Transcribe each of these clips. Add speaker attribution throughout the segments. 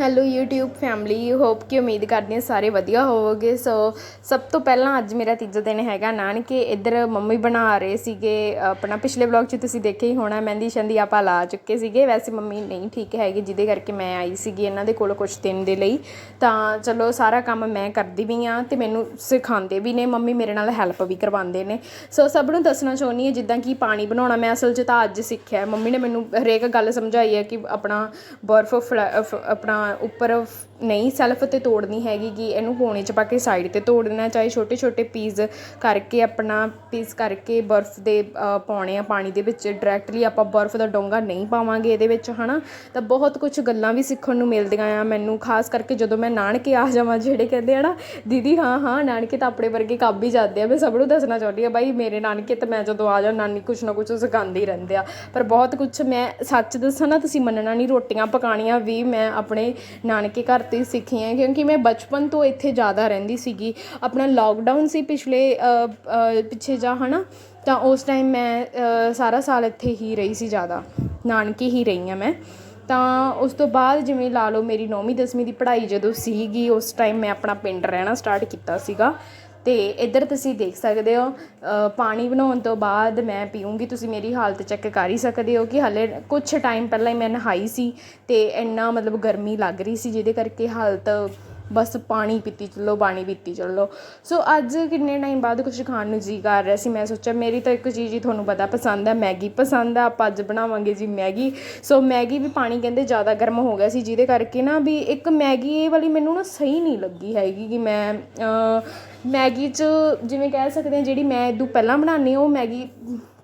Speaker 1: Hello YouTube family hop ਕਿ ਉਮੀਦ ਕਰਦੀ ਹਾਂ ਸਾਰੇ ਵਧੀਆ ਹੋਵੋਗੇ। ਸੋ ਸਭ ਤੋਂ ਪਹਿਲਾਂ ਅੱਜ ਮੇਰਾ ਤੀਜਾ ਦਿਨ ਹੈਗਾ। ਨਾਨਕੇ ਇੱਧਰ ਮੰਮੀ ਬਣਾ ਰਹੇ ਸੀਗੇ। ਆਪਣਾ ਪਿਛਲੇ ਵਲੌਗ 'ਚ ਤੁਸੀਂ ਦੇਖਿਆ ਹੀ ਹੋਣਾ, ਮਹਿੰਦੀ ਸ਼ੰਦੀ ਆਪਾਂ ਲਾ ਚੁੱਕੇ ਸੀਗੇ। ਵੈਸੇ ਮੰਮੀ ਨਹੀਂ ਠੀਕ ਹੈਗੀ, ਜਿਹਦੇ ਕਰਕੇ ਮੈਂ ਆਈ ਸੀਗੀ ਇਹਨਾਂ ਦੇ ਕੋਲ ਕੁਝ ਦਿਨ ਦੇ ਲਈ। ਤਾਂ ਚਲੋ, ਸਾਰਾ ਕੰਮ ਮੈਂ ਕਰਦੀ ਵੀ ਆ ਤੇ ਮੈਨੂੰ ਸਿਖਾਉਂਦੇ ਵੀ ਨੇ। ਮੰਮੀ ਮੇਰੇ ਨਾਲ ਹੈਲਪ ਵੀ ਕਰਵਾਉਂਦੇ ਨੇ। ਸੋ ਸਭ ਨੂੰ ਦੱਸਣਾ ਚਾਹੁੰਦੀ ਹਾਂ, ਜਿੱਦਾਂ ਕਿ ਪਾਣੀ ਬਣਾਉਣਾ, ਮੈਂ ਅਸਲ 'ਚ ਤਾਂ ਅੱਜ ਸਿੱਖਿਆ। ਮੰਮੀ ਨੇ ਮੈਨੂੰ ਹਰੇਕ ਗੱਲ ਸਮਝਾਈ ਹੈ ਕਿ ਆਪਣਾ ਬਰਫ, ਫਲਾ- ਅਫ- ਆਪਣਾ o prof, ਨਹੀਂ ਸੈਲਫ ਤੇ ਤੋੜਨੀ ਹੈਗੀ ਕਿ ਇਹਨੂੰ ਪੌਣੇ 'ਚ ਪਾ ਕੇ ਸਾਈਡ ਤੇ ਤੋੜ ਦੇਣਾ ਚਾਹੇ ਛੋਟੇ ਛੋਟੇ ਪੀਸ ਕਰਕੇ ਆਪਣਾ ਪੀਸ ਕਰਕੇ ਬਰਫ ਦੇ ਪਾਉਣੇ ਆ ਪਾਣੀ ਦੇ ਵਿੱਚ ਡਾਇਰੈਕਟਲੀ ਆਪਾਂ ਬਰਫ ਦਾ ਡੋਂਗਾ ਨਹੀਂ ਪਾਵਾਂਗੇ ਇਹਦੇ ਵਿੱਚ ਹੈ ਨਾ ਤਾਂ ਬਹੁਤ ਕੁਝ ਗੱਲਾਂ ਵੀ ਸਿੱਖਣ ਨੂੰ ਮਿਲਦੀਆਂ ਆ ਮੈਨੂੰ, ਖਾਸ ਕਰਕੇ ਜਦੋਂ ਮੈਂ ਨਾਨਕੇ ਆ ਜਾਵਾਂ, ਜਿਹੜੇ ਕਹਿੰਦੇ ਆ ਨਾ, ਦੀਦੀ, ਹਾਂ ਹਾਂ, ਨਾਨਕੇ ਤਾਂ ਆਪਣੇ ਵਰਗੇ ਕੱਬ ਹੀ ਜਾਂਦੇ ਆ। ਮੈਂ ਸਭ ਨੂੰ ਦੱਸਣਾ ਚਾਹੁੰਦੀ ਆ ਬਾਈ, ਮੇਰੇ ਨਾਨਕੇ ਤਾਂ ਮੈਂ ਜਦੋਂ ਆ ਜਾ ਨਾਨੀ ਕੁਛ ਨਾ ਕੁਛ ਸਿਖਾਉਂਦੇ ਹੀ ਰਹਿੰਦੇ ਆ। ਪਰ ਬਹੁਤ ਕੁਝ ਮੈਂ ਸੱਚ ਦੱਸਾਂ ਨਾ, ਤੁਸੀਂ ਮੰਨਣਾ ਨਹੀਂ, ਰੋਟੀਆਂ ਪਕਾਉਣੀਆਂ ਵੀ ਮੈਂ ਆਪਣੇ ਨਾਨਕੇ ਘਰ ਤੋਂ ਹੀ ਸਿੱਖੀਆਂ ਕਿਉਂਕਿ ਮੈਂ ਬਚਪਨ ਤੋਂ ਇੱਥੇ ਜ਼ਿਆਦਾ ਰਹਿੰਦੀ ਸੀਗੀ। ਆਪਣਾ ਲੋਕਡਾਊਨ ਸੀ ਪਿਛਲੇ ਅ, ਅ, ਪਿੱਛੇ ਜਾ ਨਾ ਤਾਂ ਉਸ ਟਾਈਮ ਮੈਂ ਸਾਰਾ ਸਾਲ ਇੱਥੇ ਹੀ ਰਹੀ ਸੀ ਜ਼ਿਆਦਾ। ਨਾਨਕੇ ਹੀ ਰਹੀ ਹਾਂ ਮੈਂ। ਤਾਂ ਉਸ ਤੋਂ ਬਾਅਦ ਜਿਵੇਂ ਲਾ ਲਓ ਮੇਰੀ 9ਵੀਂ 10ਵੀਂ ਦੀ ਪੜ੍ਹਾਈ ਜਦੋਂ ਸੀਗੀ ਉਸ ਟਾਈਮ ਮੈਂ ਆਪਣਾ ਪਿੰਡ ਰਹਿਣਾ ਸਟਾਰਟ ਕੀਤਾ ਸੀਗਾ। ਅਤੇ ਇੱਧਰ ਤੁਸੀਂ ਦੇਖ ਸਕਦੇ ਹੋ ਪਾਣੀ ਬਣਾਉਣ ਤੋਂ ਬਾਅਦ ਮੈਂ ਪੀਊਂਗੀ, ਤੁਸੀਂ ਮੇਰੀ ਹਾਲਤ ਚੈੱਕ ਕਰ ਹੀ ਸਕਦੇ ਹੋ ਕਿ ਹਾਲੇ ਕੁਛ ਟਾਈਮ ਪਹਿਲਾਂ ਹੀ ਮੈਂ ਨਹਾਈ ਸੀ ਅਤੇ ਇੰਨਾ ਮਤਲਬ ਗਰਮੀ ਲੱਗ ਰਹੀ ਸੀ, ਜਿਹਦੇ ਕਰਕੇ ਹਾਲਤ ਬਸ ਪਾਣੀ ਪੀਤੀ ਚੱਲੋ ਪਾਣੀ ਪੀਤੀ ਚੱਲੋ। ਸੋ ਅੱਜ ਕਿੰਨੇ ਟਾਈਮ ਬਾਅਦ ਕੁਝ ਖਾਣ ਨੂੰ ਜੀ ਕਰ ਰਿਹਾ ਸੀ? ਮੈਂ ਸੋਚਿਆ, ਮੇਰੀ ਤਾਂ ਇੱਕ ਚੀਜ਼ ਹੀ ਤੁਹਾਨੂੰ ਪਤਾ ਪਸੰਦ ਹੈ, ਮੈਗੀ ਪਸੰਦ ਆ। ਆਪਾਂ ਅੱਜ ਬਣਾਵਾਂਗੇ ਜੀ ਮੈਗੀ। ਸੋ ਮੈਗੀ ਵੀ ਪਾਣੀ ਕਹਿੰਦੇ ਜ਼ਿਆਦਾ ਗਰਮ ਹੋ ਗਿਆ ਸੀ, ਜਿਹਦੇ ਕਰਕੇ ਨਾ ਵੀ ਇੱਕ ਮੈਗੀ ਇਹ ਵਾਲੀ ਮੈਨੂੰ ਨਾ ਸਹੀ ਨਹੀਂ ਲੱਗੀ ਹੈਗੀ ਕਿ ਮੈਂ ਮੈਗੀ 'ਚ ਜਿਵੇਂ ਕਹਿ ਸਕਦੇ ਹਾਂ, ਜਿਹੜੀ ਮੈਂ ਇਦੋਂ ਪਹਿਲਾਂ ਬਣਾਉਂਦੀ ਉਹ ਮੈਗੀ,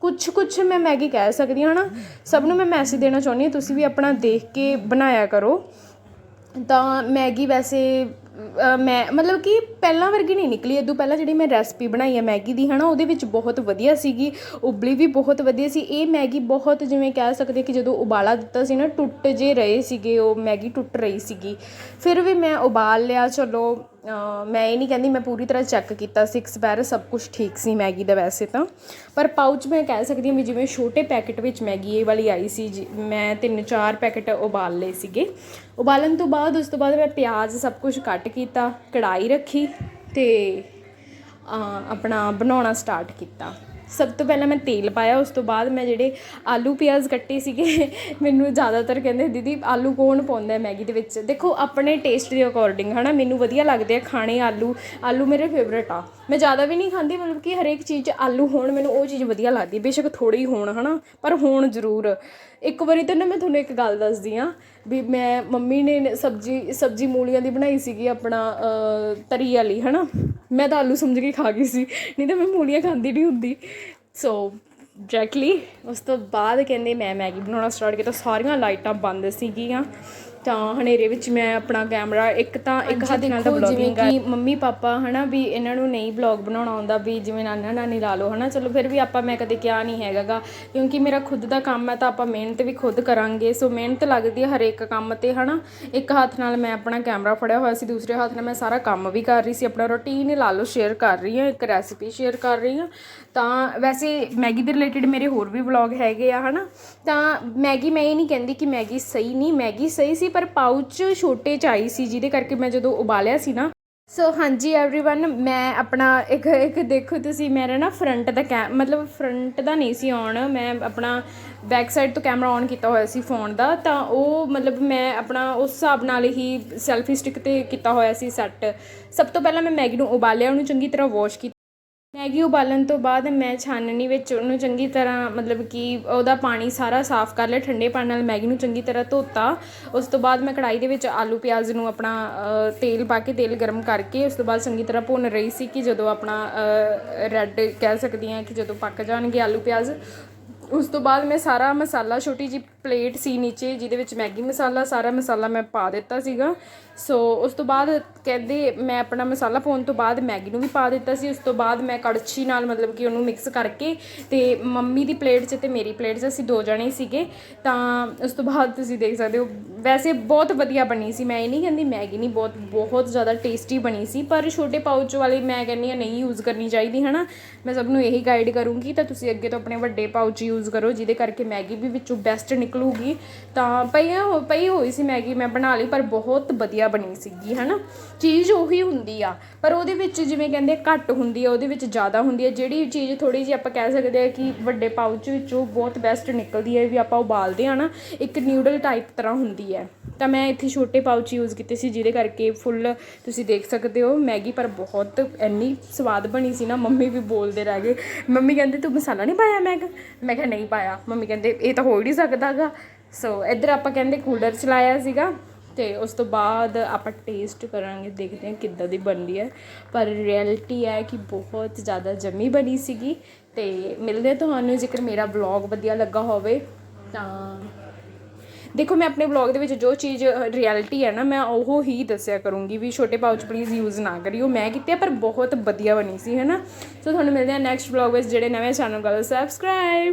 Speaker 1: ਕੁਛ ਕੁਛ ਮੈਂ ਮੈਗੀ ਕਹਿ ਸਕਦੀ ਹਾਂ ਨਾ ਸਭ ਨੂੰ ਮੈਂ ਮੈਸੇਜ ਦੇਣਾ ਚਾਹੁੰਦੀ ਹਾਂ, ਤੁਸੀਂ ਵੀ ਆਪਣਾ ਦੇਖ ਕੇ ਬਣਾਇਆ ਕਰੋ। ਤਾਂ ਮੈਗੀ ਵੈਸੇ ਅ, ਮੈਂ ਮਤਲਬ ਕਿ ਪਹਿਲਾਂ ਵਰਗੀ ਨਹੀਂ ਨਿਕਲੀ। ਇਦੋਂ ਪਹਿਲਾਂ ਜਿਹੜੀ ਮੈਂ ਰੈਸਪੀ ਬਣਾਈ ਹੈ ਮੈਗੀ ਦੀ ਹਨਾ ਉਹਦੇ ਵਿੱਚ ਬਹੁਤ ਵਧੀਆ ਸੀਗੀ ਉਬਲੀ ਵੀ ਬਹੁਤ ਵਧੀਆ ਸੀ। ਇਹ ਮੈਗੀ ਬਹੁਤ ਜਿਵੇਂ ਕਹਿ ਸਕਦੇ ਕਿ ਜਦੋਂ ਉਬਾਲਾ ਦਿੱਤਾ ਸੀ ਨਾ ਟੁੱਟ ਜੇ ਰਹੇ ਸੀਗੇ ਉਹ ਮੈਗੀ ਟੁੱਟ ਰਹੀ ਸੀਗੀ। ਫਿਰ ਵੀ ਮੈਂ ਉਬਾਲ ਲਿਆ ਚਲੋ ਮੈਂ ਇਹ ਨਹੀਂ ਕਹਿੰਦੀ ਮੈਂ ਪੂਰੀ ਤਰ੍ਹਾਂ ਚੈੱਕ ਕੀਤਾ ਸੀ ਐਕਸਪਾਇਰ ਸਭ ਕੁਝ ਠੀਕ ਸੀ ਮੈਗੀ ਦਾ ਵੈਸੇ ਤਾਂ। ਪਰ ਪਾਊਚ ਮੈਂ ਕਹਿ ਸਕਦੀ ਹਾਂ ਵੀ ਜਿਵੇਂ ਛੋਟੇ ਪੈਕੇਟ ਵਿੱਚ ਮੈਗੀ ਇਹ ਵਾਲੀ ਆਈ ਸੀ ਜੀ, ਮੈਂ ਤਿੰਨ ਚਾਰ ਪੈਕੇਟ ਉਬਾਲ ਲਏ ਸੀਗੇ। ਉਬਾਲਣ ਤੋਂ ਬਾਅਦ ਉਸ ਤੋਂ ਬਾਅਦ ਮੈਂ ਪਿਆਜ਼ ਸਭ ਕੁਝ ਕੱਟ ਕੀਤਾ ਕੜਾਈ ਰੱਖੀ ਅਤੇ ਆਪਣਾ ਬਣਾਉਣਾ ਸਟਾਰਟ ਕੀਤਾ। ਸਭ ਤੋਂ ਪਹਿਲਾਂ ਮੈਂ ਤੇਲ ਪਾਇਆ, ਉਸ ਤੋਂ ਬਾਅਦ ਮੈਂ ਜਿਹੜੇ ਆਲੂ ਪਿਆਜ਼ ਕੱਟੇ ਸੀਗੇ, ਮੈਨੂੰ ਜ਼ਿਆਦਾਤਰ ਕਹਿੰਦੇ, ਦੀਦੀ, ਆਲੂ ਕੌਣ ਪਾਉਂਦਾ ਮੈਗੀ ਦੇ ਵਿੱਚ? ਦੇਖੋ, ਆਪਣੇ ਟੇਸਟ ਦੇ ਅਕੋਰਡਿੰਗ ਹਨਾ? ਮੈਨੂੰ ਵਧੀਆ ਲੱਗਦੇ ਆ ਖਾਣੇ ਆਲੂ ਆਲੂ ਮੇਰੇ ਫੇਵਰੇਟ ਆ। ਮੈਂ ਜ਼ਿਆਦਾ ਵੀ ਨਹੀਂ ਖਾਂਦੀ, ਮਤਲਬ ਕਿ ਹਰੇਕ ਚੀਜ਼ 'ਚ ਆਲੂ ਹੋਣ, ਮੈਨੂੰ ਉਹ ਚੀਜ਼ ਵਧੀਆ ਲੱਗਦੀ, ਬੇਸ਼ੱਕ ਥੋੜੇ ਹੀ ਹੋਣ, ਹਨਾ? ਪਰ ਹੋਣ ਜ਼ਰੂਰ। ਇੱਕ ਵਾਰੀ ਤਾਂ ਨਾ, ਮੈਂ ਤੁਹਾਨੂੰ ਇੱਕ ਗੱਲ ਦੱਸਦੀ ਆ ਵੀ ਮੈਂ ਮੰਮੀ ਨੇ ਸਬਜੀ ਸਬਜੀ ਮੂਲੀਆਂ ਦੀ ਬਣਾਈ ਸੀਗੀ ਆਪਣਾ ਤਰੀ ਵਾਲੀ, ਹਨਾ? ਮੈਂ ਤਾਂ ਆਲੂ ਸਮਝ ਕੇ ਖਾ ਗਈ ਸੀ, ਨਹੀਂ ਤਾਂ ਮੈਂ ਮੂਲੀਆਂ ਖਾਂਦੀ ਨਹੀਂ ਹੁੰਦੀ। ਸੋ ਡਾਇਰੈਕਟਲੀ ਉਸ ਤੋਂ ਬਾਅਦ ਕਹਿੰਦੇ ਮੈਂ ਮੈਗੀ ਬਣਾਉਣਾ ਸਟਾਰਟ ਕੀਤਾ। ਸਾਰੀਆਂ ਲਾਈਟਾਂ ਬੰਦ ਸੀਗੀਆਂ। ਤਾਂ ਹਨੇਰੇ ਵਿੱਚ ਮੈਂ ਆਪਣਾ ਕੈਮਰਾ ਇੱਕ ਤਾਂ ਇੱਕ ਹੱਥ ਨਾਲ ਤਾਂ ਬਲੌਗਿੰਗ ਕਰ ਮੰਮੀ ਪਾਪਾ ਹਨਾ ਵੀ ਇਹਨਾਂ ਨੂੰ ਨਹੀਂ ਬਲੌਗ ਬਣਾਉਣਾ ਆਉਂਦਾ ਵੀ ਜਿਵੇਂ ਨਾਨਾ ਨਾਨੀ ਲਾ ਲਓ ਹਨਾ ਚਲੋ ਫਿਰ ਵੀ ਆਪਾਂ ਮੈਂ ਕਦੇ ਕਿਹਾ ਨਹੀਂ ਹੈਗਾਗਾ ਕਿਉਂਕਿ ਮੇਰਾ ਖੁਦ ਦਾ ਕੰਮ ਹੈ ਤਾਂ ਆਪਾਂ ਮਿਹਨਤ ਵੀ ਖੁਦ ਕਰਾਂਗੇ ਸੋ ਮਿਹਨਤ ਲੱਗਦੀ ਹੈ ਹਰੇਕ ਕੰਮ ਤੇ ਹਨਾ ਇੱਕ ਹੱਥ ਨਾਲ ਮੈਂ ਆਪਣਾ ਕੈਮਰਾ ਫੜਿਆ ਹੋਇਆ ਸੀ ਦੂਸਰੇ ਹੱਥ ਨਾਲ ਮੈਂ ਸਾਰਾ ਕੰਮ ਵੀ ਕਰ ਰਹੀ ਸੀ ਆਪਣਾ ਰੁਟੀਨ ਲਾ ਲਓ ਸ਼ੇਅਰ ਕਰ ਰਹੀ ਹਾਂ ਇੱਕ ਰੈਸਿਪੀ ਸ਼ੇਅਰ ਕਰ ਰਹੀ ਹਾਂ ਤਾਂ ਵੈਸੇ ਮੈਗੀ ਦੇ ਰਿਲੇਟਡ ਮੇਰੇ ਹੋਰ ਵੀ ਵਲੌਗ ਹੈਗੇ ਆ ਹਨਾ ਤਾਂ ਮੈਗੀ ਮੈਂ ਇਹ ਨਹੀਂ ਕਹਿੰਦੀ ਕਿ ਮੈਗੀ ਸਹੀ ਨਹੀਂ ਮੈਗੀ ਸਹੀ ਸੀ ਪਰ ਪਾਊਚ ਛੋਟੇ ਚ ਆਈ ਸੀ ਜਿਹਦੇ ਕਰਕੇ ਮੈਂ ਜਦੋਂ ਉਬਾਲਿਆ ਸੀ ਨਾ ਸੋ ਹਾਂਜੀ एवरीवन ਮੈਂ ਆਪਣਾ ਇੱਕ ਇੱਕ ਦੇਖੋ ਤੁਸੀਂ ਮੇਰਾ ਨਾ ਫਰੰਟ ਦਾ ਕੈ ਮਤਲਬ ਫਰੰਟ ਦਾ ਨਹੀਂ ਸੀ ਔਨ ਮੈਂ ਆਪਣਾ ਬੈਕ ਸਾਈਡ ਤੋਂ ਕੈਮਰਾ ਔਨ ਕੀਤਾ ਹੋਇਆ ਸੀ ਫੋਨ ਦਾ ਤਾਂ ਉਹ ਮਤਲਬ ਮੈਂ ਆਪਣਾ ਉਸ ਹਿਸਾਬ ਨਾਲ ਹੀ ਸੈਲਫੀ ਸਟਿਕ ਤੇ ਕੀਤਾ ਹੋਇਆ ਸੀ ਸੈੱਟ ਸਭ ਤੋਂ ਪਹਿਲਾਂ ਮੈਂ ਮੈਗੀ ਨੂੰ ਉਬਾਲਿਆ ਉਹਨੂੰ ਚੰਗੀ ਤਰ੍ਹਾਂ ਵਾਸ਼ ਕੀਤਾ ਮੈਗੀ ਉਬਾਲਣ ਤੋਂ ਬਾਅਦ ਮੈਂ ਛਾਨਣੀ ਵਿੱਚ ਉਹਨੂੰ ਚੰਗੀ ਤਰ੍ਹਾਂ ਮਤਲਬ ਕਿ ਉਹਦਾ ਪਾਣੀ ਸਾਰਾ ਸਾਫ਼ ਕਰ ਲਿਆ, ਠੰਡੇ ਪਾਣੀ ਨਾਲ ਮੈਗੀ ਨੂੰ ਚੰਗੀ ਤਰ੍ਹਾਂ ਧੋਤਾ। ਉਸ ਤੋਂ ਬਾਅਦ ਮੈਂ ਕੜਾਹੀ ਦੇ ਵਿੱਚ ਆਲੂ ਪਿਆਜ਼ ਨੂੰ ਆਪਣਾ ਤੇਲ ਪਾ ਕੇ ਤੇਲ ਗਰਮ ਕਰਕੇ ਉਸ ਤੋਂ ਬਾਅਦ ਚੰਗੀ ਤਰ੍ਹਾਂ ਭੁੰਨ ਰਹੀ ਸੀ ਕਿ ਜਦੋਂ ਆਪਣਾ ਰੈੱਡ ਕਹਿ ਸਕਦੀ ਹਾਂ ਕਿ ਜਦੋਂ ਪੱਕ ਜਾਣਗੇ ਆਲੂ ਪਿਆਜ਼ ਉਸ ਤੋਂ ਬਾਅਦ ਮੈਂ ਸਾਰਾ ਮਸਾਲਾ, ਛੋਟੀ ਜੀ ਪਲੇਟ ਸੀ ਨੀਚੇ, ਜਿਹਦੇ ਵਿੱਚ ਮੈਗੀ ਮਸਾਲਾ, ਸਾਰਾ ਮਸਾਲਾ ਮੈਂ ਪਾ ਦਿੱਤਾ ਸੀਗਾ। ਸੋ ਉਸ ਤੋਂ ਬਾਅਦ ਕਹਿੰਦੇ ਮੈਂ ਆਪਣਾ ਮਸਾਲਾ ਪਾਉਣ ਤੋਂ ਬਾਅਦ ਮੈਗੀ ਨੂੰ ਵੀ ਪਾ ਦਿੱਤਾ ਸੀ। ਉਸ ਤੋਂ ਬਾਅਦ ਮੈਂ ਕੜਛੀ ਨਾਲ ਮਤਲਬ ਕਿ ਉਹਨੂੰ ਮਿਕਸ ਕਰਕੇ ਤੇ ਮੰਮੀ ਦੀ ਪਲੇਟ 'ਚ ਤੇ ਮੇਰੀ ਪਲੇਟ 'ਚ ਅਸੀਂ ਦੋ ਜਣੇ ਸੀਗੇ। ਤਾਂ ਉਸ ਤੋਂ ਬਾਅਦ ਤੁਸੀਂ ਦੇਖ ਸਕਦੇ ਹੋ, ਵੈਸੇ ਬਹੁਤ ਵਧੀਆ ਬਣੀ ਸੀ। ਮੈਂ ਇਹ ਨਹੀਂ ਕਹਿੰਦੀ ਮੈਗੀ ਨਹੀਂ, ਬਹੁਤ ਬਹੁਤ ਜ਼ਿਆਦਾ ਟੇਸਟੀ ਬਣੀ ਸੀ। ਪਰ ਛੋਟੇ ਪਾਉਚ ਵਾਲੀ ਮੈਂ ਕਹਿੰਦੀ ਹਾਂ, ਨਹੀਂ ਯੂਜ਼ ਕਰਨੀ ਚਾਹੀਦੀ, ਹਨਾ? ਮੈਂ ਸਭ ਨੂੰ ਇਹੀ ਗਾਈਡ ਕਰੂੰਗੀ ਤਾਂ ਤੁਸੀਂ ਅੱਗੇ ਤੋਂ ਆਪਣੇ ਵੱਡੇ ਪਾਉਚ ਯੂਜ਼ ਯੂਜ਼ ਕਰੋ, ਜਿਹਦੇ ਕਰਕੇ ਮੈਗੀ ਵੀ ਵਿੱਚੋਂ ਬੈਸਟ ਨਿਕਲੂਗੀ। ਤਾਂ ਪਈਆਂ ਹੋ- ਪਈ ਹੋਈ ਸੀ ਮੈਗੀ ਮੈਂ ਬਣਾ ਲਈ, ਪਰ ਬਹੁਤ ਵਧੀਆ ਬਣੀ ਸੀਗੀ, ਹਨਾ? ਚੀਜ਼ ਉਹੀ ਹੁੰਦੀ ਆ। ਪਰ ਉਹਦੇ ਵਿੱਚ ਜਿਵੇਂ ਕਹਿੰਦੇ ਘੱਟ ਹੁੰਦੀ ਆ, ਉਹਦੇ ਵਿੱਚ ਜ਼ਿਆਦਾ ਹੁੰਦੀ ਆ। ਜਿਹੜੀ ਚੀਜ਼ ਥੋੜੀ ਜਿਹੀ ਆਪਾਂ ਕਹਿ ਸਕਦੇ ਆ ਕਿ ਵੱਡੇ ਪਾਊਚ ਵਿੱਚੋਂ ਬਹੁਤ ਬੈਸਟ ਨਿਕਲਦੀ ਹੈ ਵੀ ਆਪਾਂ ਉਬਾਲਦੇ ਆ ਨਾ ਇੱਕ ਨਿਊਡਲ ਟਾਈਪ ਤਰ੍ਹਾਂ ਹੁੰਦੀ ਹੈ ਤਾਂ ਮੈਂ ਇੱਥੇ ਛੋਟੇ ਪਾਊਚ ਯੂਜ਼ ਕੀਤੇ ਸੀ, ਜਿਹਦੇ ਕਰਕੇ ਫੁੱਲ ਤੁਸੀਂ ਦੇਖ ਸਕਦੇ ਹੋ ਮੈਗੀ, ਪਰ ਬਹੁਤ ਇੰਨੀ ਸਵਾਦ ਬਣੀ ਸੀ ਨਾ, ਮੰਮੀ ਵੀ ਬੋਲਦੇ ਰਹਿ ਗਏ। ਮੰਮੀ ਕਹਿੰਦੇ, ਤੂੰ ਮਸਾਲਾ ਨਹੀਂ ਪਾਇਆ? ਮੈਂ ਮੈਂ ਕਿਹਾ, ਨਹੀਂ ਪਾਇਆ। ਮੰਮੀ ਕਹਿੰਦੇ, ਇਹ ਤਾਂ ਹੋ ਹੀ ਨਹੀਂ ਸਕਦਾਗਾ ਸੋ ਇੱਧਰ ਆਪਾਂ ਕਹਿੰਦੇ ਕੂਲਰ ਚਲਾਇਆ ਸੀਗਾ ਤੇ ਉਸ ਤੋਂ ਬਾਅਦ ਆਪਾਂ ਟੇਸਟ ਕਰਾਂਗੇ, ਦੇਖਦੇ ਹਾਂ ਕਿੱਦਾਂ ਦੀ ਬਣਦੀ ਹੈ। ਪਰ ਰਿਐਲਿਟੀ ਹੈ ਕਿ ਬਹੁਤ ਜ਼ਿਆਦਾ ਜੰਮੀ ਬਣੀ ਸੀਗੀ ਤੇ ਮਿਲਦੇ ਹਾਂ ਤੁਹਾਨੂੰ, ਜੇਕਰ ਮੇਰਾ ਵਲੌਗ ਵਧੀਆ ਲੱਗਾ ਹੋਵੇ ਤਾਂ ਦੇਖੋ, ਮੈਂ ਆਪਣੇ ਵਲੌਗ ਦੇ ਵਿੱਚ ਜੋ ਚੀਜ਼ ਰਿਐਲਿਟੀ ਹੈ ਨਾ, ਮੈਂ ਉਹ ਹੀ ਦੱਸਿਆ ਕਰੂੰਗੀ ਵੀ ਛੋਟੇ ਪਾਊਚ ਪਲੀਜ਼ ਯੂਜ਼ ਨਾ ਕਰਿਓ। ਮੈਂ ਕੀਤੇ ਪਰ ਬਹੁਤ ਵਧੀਆ ਬਣੀ ਸੀ ਹੈ ਨਾ ਸੋ ਤੁਹਾਨੂੰ ਮਿਲਦੇ ਹਾਂ ਨੈਕਸਟ ਵਲੌਗ ਵਿੱਚ, ਜਿਹੜੇ ਨਵੇਂ ਚੈਨਲ ਗੱਲ ਸਬਸਕ੍ਰਾਈਬ